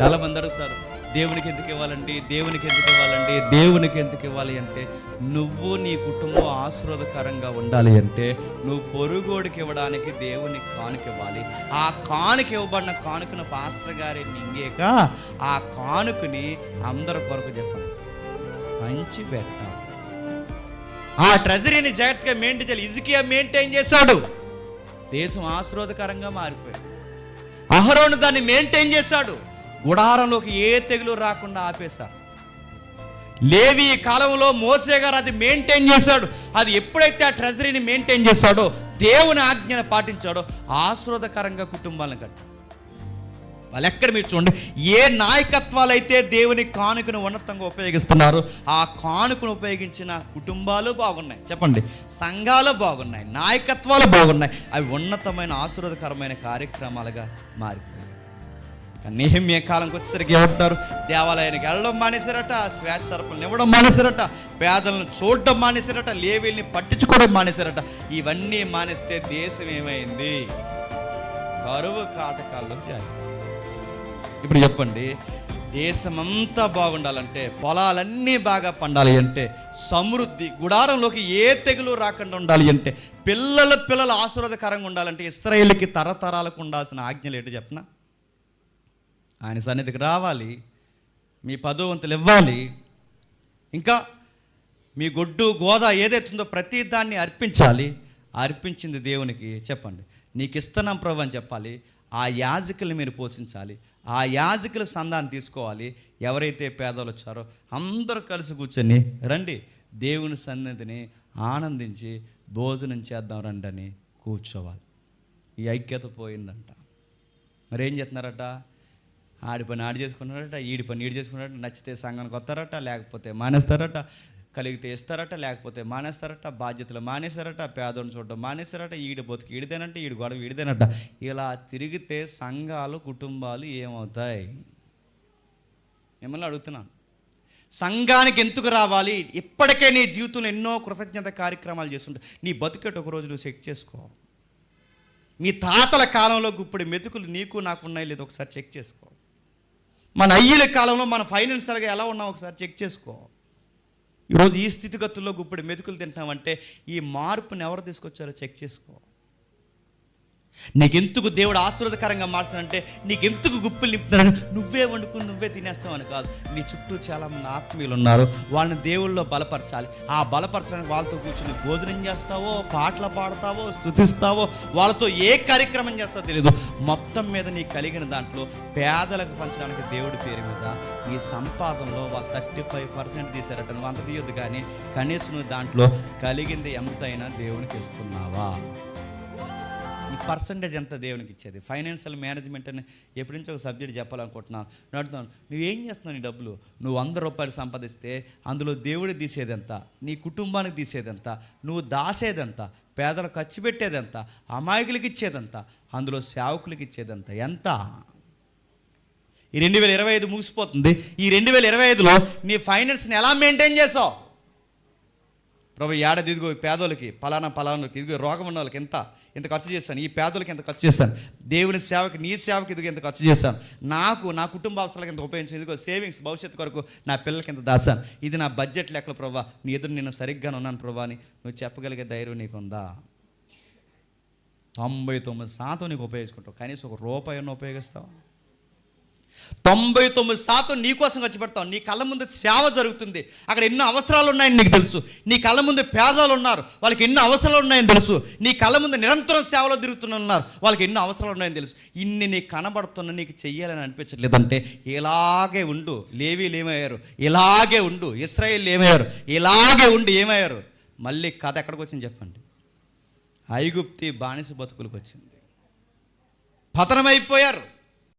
చాలామంది అడుగుతారు దేవునికి ఎందుకు ఇవ్వాలండి? దేవునికి ఎందుకు ఇవ్వాలండి? దేవునికి ఎందుకు ఇవ్వాలి? అంటే నువ్వు నీ కుటుంబం ఆశీర్వాదకరంగా ఉండాలి అంటే నువ్వు పొరుగోడికి ఇవ్వడానికి దేవునికి కానుక ఇవ్వాలి. ఆ కానుక ఇవ్వబడిన కానుకను పాస్టర్ గారి మింగేక ఆ కానుకని అందరి కొరకు చెప్పండి. పంచి పెట్టాలి ఆ ట్రెజరీని జాగ్రత్తగా మెయింటైన్ చేయాలి. ఇజుకియా మెయింటైన్ చేశాడు. దేశం ఆశీర్వాదకరంగా మారిపోయింది. అహరోను దాన్ని మెయింటైన్ చేశాడు. గుడారంలోకి ఏ తెగులు రాకుండా ఆపేశారు. లేవి ఈ కాలంలో మోసే గారు అది మెయింటైన్ చేశాడు. అది ఎప్పుడైతే ఆ ట్రెజరీని మెయింటైన్ చేశాడో దేవుని ఆజ్ఞను పాటించాడో ఆశ్రదకరంగా కుటుంబాలను కట్టాడు. వాళ్ళు ఎక్కడ మీరు చూడండి ఏ నాయకత్వాలు అయితే దేవుని కానుకను ఉన్నతంగా ఉపయోగిస్తున్నారో ఆ కానుకను ఉపయోగించిన కుటుంబాలు బాగున్నాయి. చెప్పండి సంఘాలు బాగున్నాయి నాయకత్వాలు బాగున్నాయి. అవి ఉన్నతమైన ఆశీర్వాదకరమైన కార్యక్రమాలుగా మారిపోయి నేహమ్య కాలంకి వచ్చేసరికి ఏమంటారు దేవాలయానికి వెళ్ళడం మానేశారట స్వేచ్ఛరపలను ఇవ్వడం మానేశారట పేదలను చూడడం మానేశారట లేవీల్ని పట్టించుకోవడం మానేశారట. ఇవన్నీ మానేస్తే దేశం ఏమైంది? కరువు కాటకాల్లో జారి ఇప్పుడు చెప్పండి దేశమంతా బాగుండాలంటే పొలాలన్నీ బాగా పండాలి అంటే సమృద్ధి గుడారంలోకి ఏ తెగులు రాకుండా ఉండాలి అంటే పిల్లల పిల్లలు ఆశీర్వాదకరంగా ఉండాలంటే ఇస్రాయేల్కి తరతరాలకు ఉండాల్సిన ఆజ్ఞలు ఏంటి చెప్పనా? ఆయన సన్నిధికి రావాలి మీ పదవంతులు ఇవ్వాలి. ఇంకా మీ గొడ్డు గోద ఏదైతుందో ప్రతి దాన్ని అర్పించాలి. అర్పించింది దేవునికి చెప్పండి. నీకు ఇస్తున్నాం ప్రభు అని చెప్పాలి. ఆ యాజకులు మీరు పోషించాలి. ఆ యాజకుల సందాన్ని తీసుకోవాలి. ఎవరైతే పేదలు వచ్చారో అందరూ కలిసి కూర్చొని రండి. దేవుని సన్నిధిని ఆనందించి భోజనం చేద్దాం రండి అని కూర్చోవాలి. ఈ ఐక్యత పోయిందంట. మరేం చేస్తున్నారట? ఆడి పని ఆడి చేసుకున్నారట ఈడి పని ఈడి చేసుకున్నారట నచ్చితే సంఘానికి వస్తారట లేకపోతే మానేస్తారట కలిగితే ఇస్తారట లేకపోతే మానేస్తారట బాధ్యతలు మానేస్తారట పేదోని చూడడం మానేస్తారట ఈడు బతుకు ఈడిదేనంట ఈడు గొడవ ఈడిదేనట. ఇలా తిరిగితే సంఘాలు కుటుంబాలు ఏమవుతాయి? మిమ్మల్ని అడుగుతున్నాను. సంఘానికి ఎందుకు రావాలి? ఇప్పటికే నీ జీవితంలో ఎన్నో కృతజ్ఞత కార్యక్రమాలు చేస్తుంటే నీ బతుకెట్ ఒకరోజు నువ్వు చెక్ చేసుకో. మీ తాతల కాలంలో ఇప్పుడు మెతుకులు నీకు నాకు ఉన్నాయి లేదో ఒకసారి చెక్ చేసుకో. మన అయ్యల కాలంలో మన ఫైనాన్షియల్గా ఎలా ఉన్నాం ఒకసారి చెక్ చేసుకో. ఈరోజు ఈ స్థితిగతుల్లో ఇప్పుడు మెతుకులు తింటామంటే ఈ మార్పుని ఎవరు తీసుకొచ్చారో చెక్ చేసుకో. నీకెందుకు దేవుడు ఆశీర్వదకరంగా మార్చానంటే నీకెందుకు గుప్పులు నింపుతున్నాడు? నువ్వే వండుకుని నువ్వే తినేస్తావు అని కాదు. నీ చుట్టూ చాలామంది ఆత్మీయులు ఉన్నారు. వాళ్ళని దేవుళ్ళలో బలపరచాలి. ఆ బలపరచడానికి వాళ్ళతో కూర్చుని భోజనం చేస్తావో పాటలు పాడతావో స్థుతిస్తావో వాళ్ళతో ఏ కార్యక్రమం చేస్తావో తెలియదు మొత్తం మీద నీ కలిగిన దాంట్లో పేదలకు పంచడానికి దేవుడి పేరు మీద నీ సంపాదనలో వాళ్ళు థర్టీ ఫైవ్ పర్సెంట్ తీసారట నువ్వు అంత తీయొద్దు కానీ కనీసం నువ్వు దాంట్లో కలిగింది ఎంతైనా దేవునికి ఇస్తున్నావా? ఈ పర్సంటేజ్ ఎంత దేవునికి ఇచ్చేది? ఫైనాన్షియల్ మేనేజ్మెంట్ అని ఎప్పటి నుంచో ఒక సబ్జెక్ట్ చెప్పాలనుకుంటున్నాను నేను అడుగుతాను నువ్వేం చేస్తున్నావు నీ డబ్బులు? నువ్వు వంద రూపాయలు సంపాదిస్తే అందులో దేవుడు తీసేది ఎంత నీ కుటుంబానికి తీసేది ఎంత నువ్వు దాసేదెంత? పేదలు ఖర్చు పెట్టేదంత? అమాయకులకి ఇచ్చేదంత? అందులో సేవకులకి ఇచ్చేదంత? ఎంత? ఈ రెండు వేల ఇరవై ఐదు ముగిసిపోతుంది ఈ రెండు వేల ఇరవై ఐదులో నీ ఫైనాన్స్ని ఎలా మెయింటైన్ చేసావు? ప్రభు ఏడాది ఇదిగో ఈ పేదోళ్ళకి పలానా పలానాకి ఇదిగో రోగం ఉన్న వాళ్ళకి ఎంత ఇంత ఖర్చు చేస్తాను ఈ పేదోళ్ళకి ఎంత ఖర్చు చేస్తాను దేవుని సేవకి నీ సేవకి ఇదిగో ఎంత ఖర్చు చేస్తాను నాకు నా కుటుంబ అవసరాలకు ఎంత ఉపయోగించాను ఇదిగో సేవింగ్స్ భవిష్యత్తు కొరకు నా పిల్లలకి ఎంత దాసాను ఇది నా బడ్జెట్ లెక్కలు ప్రభా నీ ఎదురు నేను సరిగ్గా ఉన్నాను ప్రభా అని నువ్వు చెప్పగలిగే ధైర్యం నీకుందా? తొంభై తొమ్మిది శాతం నీకు ఉపయోగించుకుంటావు కనీసం ఒక రూపాయి అన్న ఉపయోగిస్తావు? తొంభై తొమ్మిది శాతం నీకోసం ఖర్చు పెడతావు. నీ కళ్ళ ముందు సేవ జరుగుతుంది. అక్కడ ఎన్నో అవసరాలు ఉన్నాయని నీకు తెలుసు. నీ కళ్ళ ముందు పేదలు ఉన్నారు. వాళ్ళకి ఎన్నో అవసరాలు ఉన్నాయని తెలుసు. నీ కళ్ళ ముందు నిరంతరం సేవలో తిరుగుతున్న ఉన్నారు. వాళ్ళకి ఎన్నో అవసరాలు ఉన్నాయని తెలుసు. ఇన్ని నీకు కనబడుతున్న నీకు చెయ్యాలని అనిపించట్లేదంటే ఇలాగే ఉండు. లేవీలు ఏమయ్యారు? ఇలాగే ఉండు. ఇస్రాయేల్ ఏమయ్యారు? ఇలాగే ఉండి ఏమయ్యారు? మళ్ళీ కథ ఎక్కడికి వచ్చింది చెప్పండి. ఐగుప్తి బానిస బతుకులకు వచ్చింది. పతనమైపోయారు.